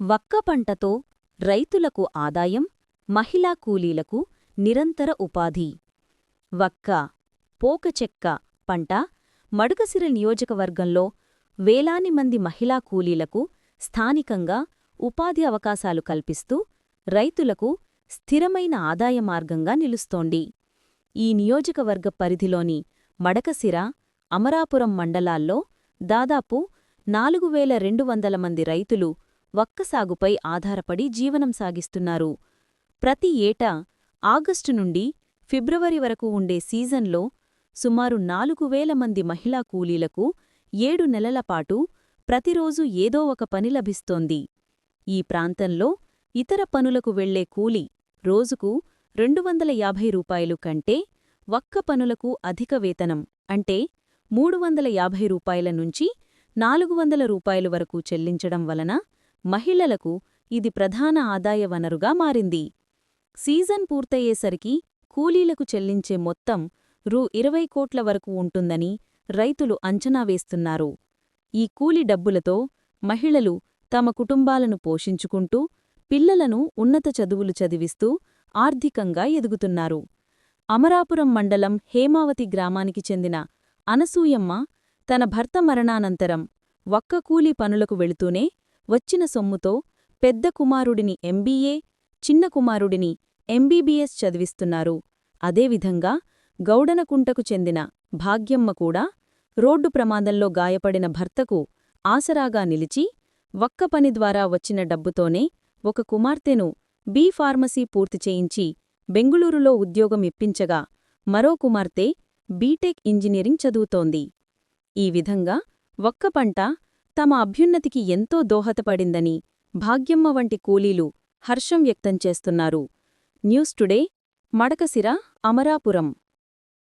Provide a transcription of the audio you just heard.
వక్క పంటతో రైతులకు ఆదాయం మహిళా కూలీలకు నిరంతర ఉపాధి. వక్క పోకచెక్క పంట మడుగసిర నియోజకవర్గంలో వేలాని మంది మహిళా కూలీలకు స్థానికంగా ఉపాధి అవకాశాలు కల్పిస్తూ రైతులకు స్థిరమైన ఆదాయ మార్గంగా నిలుస్తోంది. ఈ నియోజకవర్గ పరిధిలోని మడకసిర అమరాపురం మండలాల్లో దాదాపు నాలుగు వేల రెండు వందల మంది రైతులు వక్క సాగుపై ఆధారపడి జీవనం సాగిస్తున్నారు. ప్రతి ఏటా ఆగస్టు నుండి ఫిబ్రవరి వరకు ఉండే సీజన్లో సుమారు నాలుగు వేల మంది మహిళా కూలీలకు ఏడు నెలలపాటు ప్రతిరోజు ఏదో ఒక పని లభిస్తోంది. ఈ ప్రాంతంలో ఇతర పనులకు వెళ్ళే కూలి రోజుకు రెండు వందల యాభై రూపాయలు కంటే వక్క పనులకు అధిక వేతనం అంటే మూడు వందల యాభై రూపాయల నుంచి నాలుగు వందల రూపాయలు వరకు చెల్లించడం వలన మహిళలకు ఇది ప్రధాన ఆదాయ వనరుగా మారింది. సీజన్ పూర్తయ్యేసరికి కూలీలకు చెల్లించే మొత్తం రూ. ఇరవై కోట్ల వరకు ఉంటుందని రైతులు అంచనా వేస్తున్నారు. ఈ కూలి డబ్బులతో మహిళలు తమ కుటుంబాలను పోషించుకుంటూ పిల్లలను ఉన్నత చదువులు చదివిస్తూ ఆర్థికంగా ఎదుగుతున్నారు. అమరాపురం మండలం హేమావతి గ్రామానికి చెందిన అనసూయమ్మ తన భర్త మరణానంతరం వక్క కూలీ పనులకు వెళుతూనే వచ్చిన సొమ్ముతో పెద్ద కుమారుడిని ఎంబీఏ చిన్న కుమారుడిని ఎంబీబీఎస్ చదివిస్తున్నారు. అదేవిధంగా గౌడనకుంటకు చెందిన భాగ్యమ్మ కూడా రోడ్డు ప్రమాదంలో గాయపడిన భర్తకు ఆసరాగా నిలిచి వక్క పని ద్వారా వచ్చిన డబ్బుతోనే ఒక కుమార్తెను బీ ఫార్మసీ పూర్తి చేయించి బెంగుళూరులో ఉద్యోగం ఇప్పించగా మరో కుమార్తె బీటెక్ ఇంజనీరింగ్ చదువుతోంది. ఈ విధంగా వక్క పంట తమ అభ్యున్నతికి ఎంతో దోహదపడిందని భాగ్యమ్మ వంటి కూలీలు హర్షం వ్యక్తం చేస్తున్నారు. News today Madakasira Amarapuram.